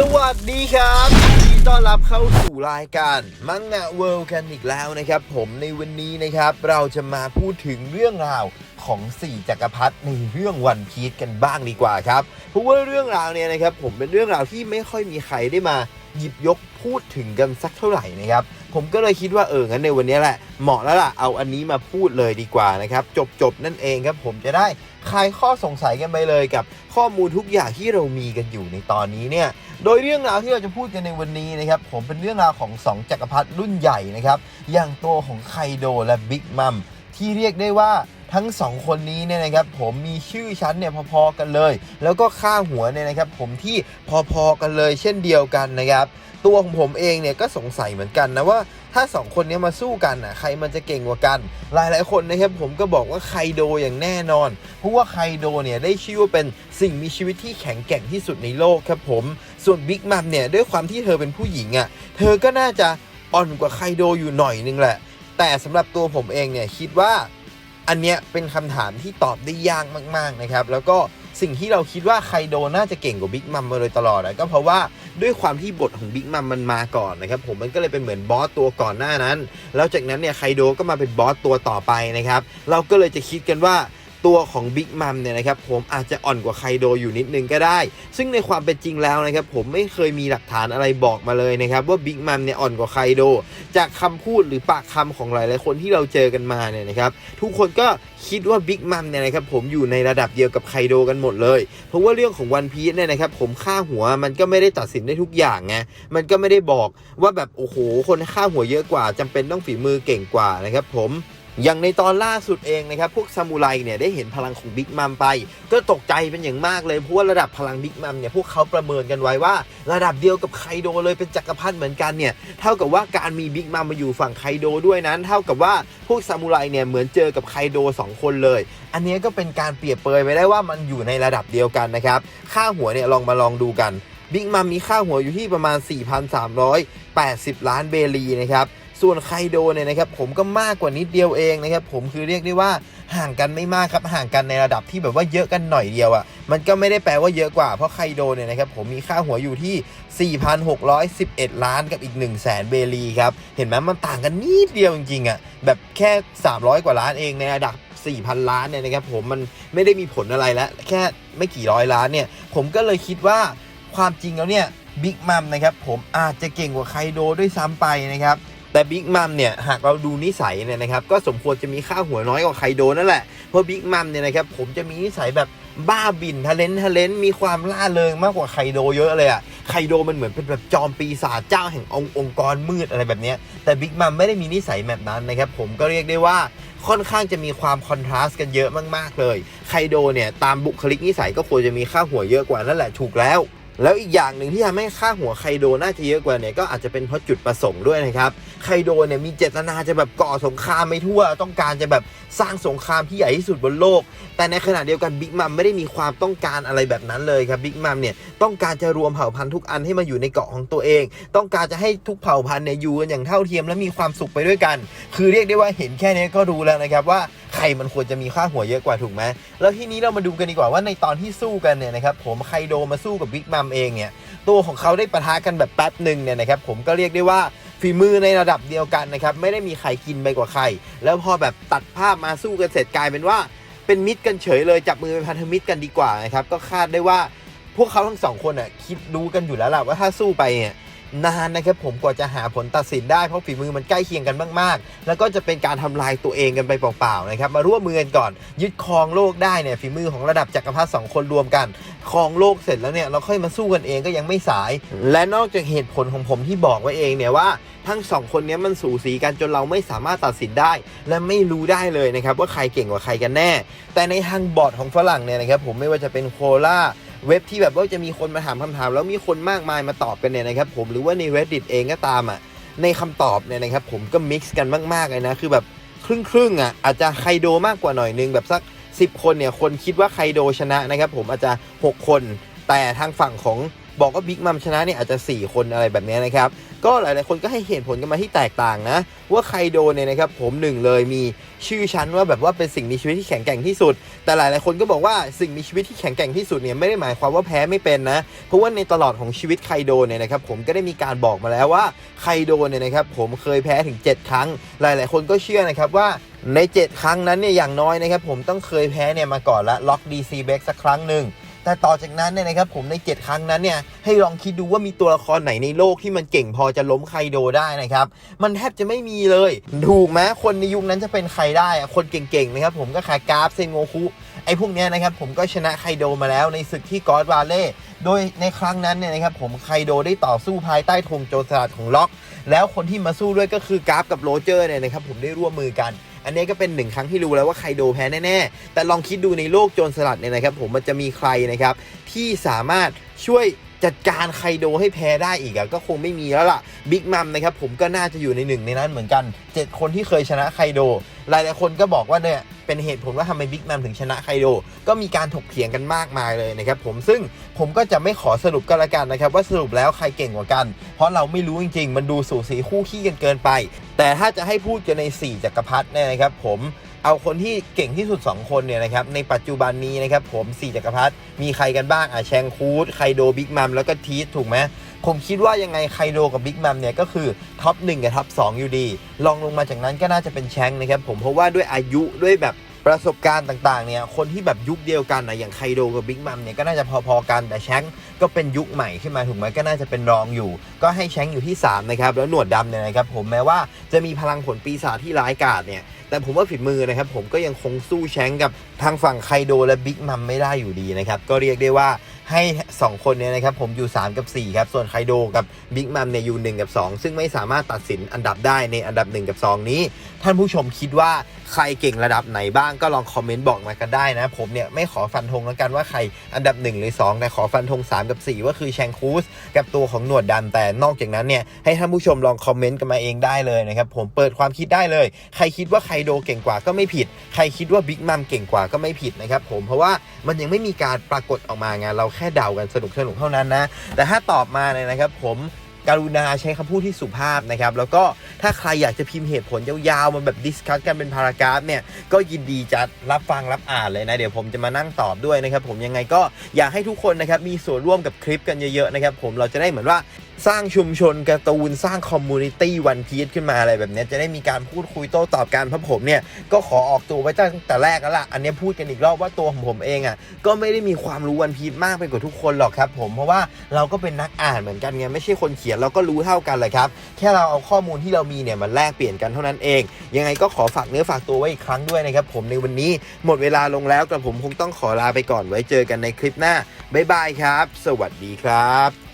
สวัสดีครับยินดีต้อนรับเข้าสู่รายการมังงะเวิลด์กันอีกแล้วนะครับ ผมในวันนี้นะครับ เราจะมาพูดถึงเรื่องราวของสี่จักรพรรดิในเรื่องวันพีชกันบ้างดีกว่าครับ เพราะว่าเรื่องราวเนี่ยนะครับผมเป็นเรื่องราวที่ไม่ค่อยมีใครได้มา หยิบยกพูดถึงกันสักเท่าไหร่นะครับ ผมก็เลยคิดว่าเอองั้นในวันนี้แหละเหมาะแล้วล่ะเอาอันนี้มาพูดเลยดีกว่านะครับ จบจบๆนั่นเองครับผมจะได้คลายข้อสงสัยกันไปเลยกับข้อมูลทุกอย่างที่เรามีกันอยู่ในตอนนี้เนี่ย โดยเรื่องราวที่เราจะพูดกันในวันนี้นะครับ ผมเป็นเรื่องราวของ 2 จักรพรรดิรุ่นใหญ่นะครับ อย่างตัวของไคโดและบิ๊กมัมที่เรียกได้ว่า ทั้งสองคนนี้เนี่ยนะครับผมมีชื่อชั้นเนี่ยพอๆกันเลย แล้วก็ค่าหัวเนี่ยนะครับผมที่พอๆกันเลยเช่นเดียวกันนะครับตัวของผมเองเนี่ยก็สงสัยเหมือนกันนะว่าถ้าสองคนนี้มาสู้กันอะใครมันจะเก่งกว่ากัน หลายๆคนนะครับผมก็บอกว่าไคโดอย่างแน่นอน เพราะว่าไคโดเนี่ยได้ชื่อว่าเป็นสิ่งมีชีวิตที่แข็งแกร่งที่สุดในโลกครับผมส่วนบิ๊กมัมเนี่ยด้วยความที่เธอเป็นผู้หญิงอะ่ะเธอก็น่าจะอ่อนกว่าไคโดอยู่หน่อยนึงแหละ แต่สำหรับตัวผมเองเนี่ยคิดว่า อันเนี้ยเป็นคำถามที่ตอบได้ยากมาก ๆ นะครับ แล้วก็สิ่งที่เราคิดว่าไคโดน่าจะเก่งกว่าบิ๊กมัมมาโดยตลอดนะก็เพราะว่าด้วยความที่บทของบิ๊กมัมมันมาก่อนนะครับผมมันก็เลยเป็นเหมือนบอสตัวก่อนหน้านั้น แล้วจากนั้นเนี่ยไคโดก็มาเป็นบอสตัวต่อไปนะครับ เราก็เลยจะคิดกันว่า ตัวของบิ๊กมัมเนี่ยนะครับผมอาจจะอ่อนกว่าไคโดอยู่นิดนึงก็ได้ ซึ่งในความเป็นจริงแล้วนะครับผมไม่เคยมีหลักฐานอะไรบอกมาเลยนะครับว่าบิ๊กมัมเนี่ยอ่อนกว่าไคโด จากคำพูดหรือปากคำของหลายๆคนที่เราเจอกันมาเนี่ยนะครับทุกคนก็คิดว่าบิ๊กมัมเนี่ยนะครับผมอยู่ในระดับเดียวกับไคโดกันหมดเลย เพราะว่าเรื่องของวันพีชเนี่ยนะครับผมค่าหัวมันก็ไม่ได้ตัดสินได้ทุกอย่างไงมันก็ไม่ได้บอกว่าแบบโอ้โหคนค่าหัวเยอะกว่าจำเป็นต้องฝีมือเก่งกว่านะครับผม อย่างในตอนล่าสุดเองนะครับ พวกซามูไรเนี่ยได้เห็นพลังของบิ๊กมัมไป ก็ตกใจเป็นอย่างมากเลย เพราะว่าระดับพลังบิ๊กมัมเนี่ยพวกเขาประเมินกันไว้ว่า ระดับเดียวกับไคโดเลยเป็นจักรพรรดิเหมือนกันเนี่ยเท่ากับว่าการมีบิ๊กมัมมาอยู่ฝั่งไคโดด้วยนั้น เท่ากับว่าพวกซามูไรเนี่ยเหมือนเจอกับไคโดสองคนเลย อันนี้ก็เป็นการเปรียบเปรยไปได้ว่ามันอยู่ในระดับเดียวกันนะครับค่าหัวเนี่ยลองมาลองดูกันบิ๊กมัมมีค่าหัวอยู่ที่ประมาณ 4,380 ล้านเบลีนะครับ ส่วนไคโดเนี่ยนะครับผมก็มากกว่านิดเดียวเองนะครับผมคือเรียกได้ว่าห่างกันไม่มากครับห่างกันในระดับที่แบบว่าเยอะกันหน่อยเดียวอะ่ะมันก็ไม่ได้แปลว่าเยอะกว่าเพราะไคโดเนี่ยนะครับผมมีค่าหัวอยู่ที่ 4,611 ล้านกับอีก 1 0 0 0 0แสนเบลีครับเห็นไหมมันต่างกันนิดเดียวจริงๆอะ่ะแบบแค่ 300 กว่าล้านเองในระดับ4,000 ล้านเนี่ยนะครับผมมันไม่ได้มีผลอะไรแล้วแค่ไม่กี่ร้อยล้านเนี่ยผมก็เลยคิดว่าความจริงแล้วเนี่ยบิ๊กมัมนะครับผมอาจจะเก่งกว่าไคโดด้วยซ้ำไปนะครับ แต่บิ๊กมัมเนี่ยหากเราดูนิสัยเนี่ยนะครับก็สมควรจะมีค่าหัวน้อยกว่าไคโดนั่นแหละ เพราะบิ๊กมัมเนี่ยนะครับผมจะมีนิสัยแบบบ้าบินทะเลนทะเลนมีความล่าเริงมากกว่าไคโดเยอะเลยอะไคโดมันเหมือนเป็นแบบจอมปีศาจเจ้าแห่งองค์องค์กรมืดอะไรแบบนี้แต่บิ๊กมัมไม่ได้มีนิสัยแบบนั้นนะครับผมก็เรียกได้ว่าค่อนข้างจะมีความคอนทราสต์กันเยอะมาก ๆ เลย ไคโดเนี่ยตามบุคลิกนิสัยก็ควรจะมีค่าหัวเยอะกว่านั่นแหละถูกแล้ว แล้วอีกอย่างหนึ่งที่ทำให้ค่าหัวไคโดน่าจะเยอะกว่าเนี่ยก็อาจจะเป็นเพราะจุดประสงค์ด้วยนะครับไคโดเนี่ยมีเจตนาจะแบบก่อสงครามไม่ทั่ว ต้องการจะแบบสร้างสงครามที่ใหญ่ที่สุดบนโลก แต่ในขณะเดียวกันบิ๊กมัมไม่ได้มีความต้องการอะไรแบบนั้นเลยครับบิ๊กมัมเนี่ยต้องการจะรวมเผ่าพันธุ์ทุกอันให้มาอยู่ในเกาะของตัวเอง ต้องการจะให้ทุกเผ่าพันธุ์เนี่ยอยู่กันอย่างเท่าเทียมและมีความสุขไปด้วยกัน คือเรียกได้ว่าเห็นแค่นี้ก็รู้แล้วนะครับว่าใครมันควรจะมีค่าหัวเยอะกว่าถูกไหมแล้วทีนี้เรามาดูกันดีกว่าว่าในตอนที่สู้กันเนี่ยนะครับผมไคโดมาสู้กับบิ๊กมัมเองเนี่ยตัวของเขาได้ปะทะกันแบบแป๊บหนึ่งเนี่ยนะครับผมก็เรียกได้ว่าฝีมือในระดับเดียวกันนะครับไม่ได้มีใครกินไปกว่าใคร แล้วพอแบบตัดภาพมาสู้กันเสร็จกลายเป็นว่าเป็นมิตรกันเฉยเลยจับมือเป็นพันธมิตรกันดีกว่านะครับก็คาดได้ว่าพวกเขาทั้งสองคนอะคิดรู้กันอยู่แล้วล่ะว่าถ้าสู้ไปเนี่ย นานนะครับผมกว่าจะหาผลตัดสินได้เพราะฝีมือมันใกล้เคียงกันมากๆ แล้วก็จะเป็นการทำลายตัวเองกันไปเปล่าๆนะครับมาร่วมมือกันก่อน ยึดครองโลกได้เนี่ยฝีมือของระดับจักรพรรดิสองคนรวมกันครองโลกเสร็จแล้วเนี่ยเราค่อยมาสู้กันเองก็ยังไม่สาย และนอกจากเหตุผลของผมที่บอกไว้เองเนี่ยว่าทั้งสองคนเนี้ยมันสูสีกันจนเราไม่สามารถตัดสินได้ และไม่รู้ได้เลยนะครับว่าใครเก่งกว่าใครกันแน่ แต่ในทางบอร์ดของฝรั่งเนี่ยนะครับผมไม่ว่าจะเป็นโคล่า เว็บที่แบบว่าจะมีคนมาถามคำถาม แล้วมีคนมากมายมาตอบกันเนี่ยนะครับผมหรือว่าใน reddit เองก็ตามอะในคำตอบเนี่ยนะครับผมก็มิกซ์กันมากๆเลยนะคือแบบครึ่งครึ่งอะอาจจะไคโดมากกว่าหน่อยนึงแบบสัก 10 คนเนี่ยคนคิดว่าไคโดชนะนะครับผมอาจจะ 6 คน แต่ทางฝั่งของ บอกว่าบิ๊กมัมชนะเนี่ยอาจจะ 4 คนอะไรแบบนี้นะครับ ก็หลายๆคนก็ให้เหตุผลกันมาที่แตกต่างนะ ว่าไคโดเนี่ยนะครับ ผมหนึ่งเลยมีชื่อชั้นว่าแบบว่าเป็นสิ่งมีชีวิตที่แข็งแกร่งที่สุด แต่หลายๆคนก็บอกว่าสิ่งมีชีวิตที่แข็งแกร่งที่สุดเนี่ยไม่ได้หมายความว่าแพ้ไม่เป็นนะ เพราะว่าในตลอดของชีวิตไคโดเนี่ยนะครับผมก็ได้มีการบอกมาแล้วว่าไคโดเนี่ยนะครับผมเคยแพ้ถึง 7 ครั้ง หลาย ๆ คนก็เชื่อนะครับว่าใน 7 ครั้งนั้นเนี่ยอย่างน้อยนะครับผมต้องเคยแพ้เนี่ยมาก่อนละล็อก DC b a c สักครั้งหนึ่ง แต่ต่อจากนั้นเนี่ยนะครับผมใน 7 ครั้งนั้นเนี่ยให้ลองคิดดูว่ามีตัวละครไหนในโลกที่มันเก่งพอจะล้มไคโดได้นะครับมันแทบจะไม่มีเลย ถูกไหมคนในยุคนั้นจะเป็นใครได้อะคนเก่งๆนะครับผมก็คายกราฟเซนโงคุไอ้พวกเนี้ยนะครับผมก็ชนะไคโดมาแล้วในศึกที่กอดวาเล่โดยในครั้งนั้นเนี่ยนะครับผมไคโดได้ต่อสู้ภายใต้ธงโจรสลัดของล็อก แล้วคนที่มาสู้ด้วยก็คือกราฟกับโรเจอร์เนี่ยนะครับผมได้ร่วมมือกัน อันนี้ก็เป็นหนึ่งครั้งที่รู้แล้วว่าไคโดแพ้แน่ๆ แต่ลองคิดดูในโลกโจรสลัดเนี่ยนะครับ ผมมันจะมีใครนะครับที่สามารถช่วยจัดการไคโดให้แพ้ได้อีกอะก็คงไม่มีแล้วล่ะบิ๊กมัมนะครับผมก็น่าจะอยู่ในหนึ่งในนั้นเหมือนกัน 7 คนที่เคยชนะไคโด หลายๆคนก็บอกว่าเนี่ยเป็นเหตุผลว่าทำไมบิ๊กมัมถึงชนะไคโด ก็มีการถกเถียงกันมากมายเลยนะครับผมซึ่งผมก็จะไม่ขอสรุปกันละกันนะครับ ว่าสรุปแล้วใครเก่งกว่ากัน เพราะเราไม่รู้จริง ๆ มันดูสูสีคู่ขี้กันเกินไป แต่ถ้าจะให้พูดกันใน 4จักรพรรดิเนี่ยนะครับ ผมเอาคนที่เก่งที่สุด 2 คนเนี่ยนะครับในปัจจุบันนี้นะครับผม4จักรพรรดิมีใครกันบ้างอะแชงคูดไคโดบิ๊กมัมแล้วก็ทีสถูกไหม ผมคิดว่ายังไงไคโดกับบิ๊กแมมเนี่ยก็คือท็อป1กับท็อป2อยู่ดีลองลงมาจากนั้นก็น่าจะเป็นแชงนะครับผมเพราะว่าด้วยอายุด้วยแบบประสบการณ์ต่างๆเนี่ยคนที่แบบยุคเดียวกันนะอย่างไคโดกับบิ๊กมัมเนี่ยก็น่าจะพอๆกันแต่แชงก็เป็นยุคใหม่ขึ้นมาถูกไหมก็น่าจะเป็นรองอยู่ ก็ให้แชงอยู่ที่ 3 นะครับ แล้วหนวดดำเนี่ยนะครับผมแม้ว่าจะมีพลังผลปีศาจที่ร้ายกาจเนี่ยแต่ผมว่าฝีมือนะครับผมก็ยังคงสู้แชงกับทางฝั่งไคโดและบิ๊กมัมไม่ได้อยู่ดีนะครับ ก็เรียกได้ว่า ให้ 2 คนเนี่ยนะครับผมอยู่ 3 กับ 4 ครับ ส่วนไคโดกับบิ๊กมัมเนี่ยอยู่ 1 กับ 2 ซึ่งไม่สามารถตัดสินอันดับได้ในอันดับ 1 กับ 2 นี้ ท่านผู้ชมคิดว่าใครเก่งระดับไหนบ้างก็ลองคอมเมนต์บอกมากันได้นะ ผมเนี่ยไม่ขอฟันธงแล้วกันว่าใครอันดับ 1 หรือ 2 แต่ขอฟันธง 3 กับ 4 ว่าคือแชงคูสกับตัวของหนวดดำแต่นอกจากนั้นเนี่ยให้ท่านผู้ชมลองคอมเมนต์กันมาเองได้เลยนะครับผมเปิดความคิดได้เลย ใครคิดว่าไคโดเก่งกว่าก็ไม่ผิด ใครคิดว่าบิ๊กมัมเก่งกว่าก็ไม่ผิดนะครับผมเพราะว่ามันยังไม่มีการปรากฏออกมาไงเราแค่เดากันสนุกสนุกๆเท่านั้นนะ แต่ถ้าตอบมาเนี่ยนะครับ ผมกรุณาใช้คำพูดที่สุภาพนะครับ แล้วก็ถ้าใครอยากจะพิมพ์เหตุผลยาวๆมาแบบดิสคัสกันเป็นพารากราฟเนี่ย ก็ยินดีจะรับฟังรับอ่านเลยนะ เดี๋ยวผมจะมานั่งตอบด้วยนะครับ ผมยังไงก็อยากให้ทุกคนนะครับมีส่วนร่วมกับคลิปกันเยอะๆนะครับ ผมเราจะได้เหมือนว่า สร้างชุมชนการ์ตูนสร้างคอมมูนิตี้วันพีชขึ้นมาอะไรแบบนี้จะได้มีการพูดคุยโต้ตอบกันเพราะผมเนี่ย ก็ขอออกตัวไว้ตั้งแต่แรกแล้วล่ะ อันนี้พูดกันอีกรอบว่าตัวของผมเองอะก็ไม่ได้มีความรู้วันพีชมากไปกว่าทุกคนหรอกครับ ผมเพราะว่าเราก็เป็นนักอ่านเหมือนกันไงไม่ใช่คนเขียนเราก็รู้เท่ากันแหละครับแค่เราเอาข้อมูลที่เรามีเนี่ยมาแลกเปลี่ยนกันเท่านั้นเอง ยังไงก็ขอฝากเนื้อฝากตัวไว้อีกครั้งด้วยนะครับผมในวันนี้หมดเวลาลงแล้วแต่ผมคงต้องขอลาไปก่อนไว้เจอกันในคลิปหน้าบ๊ายบายครับ สวัสดีครับ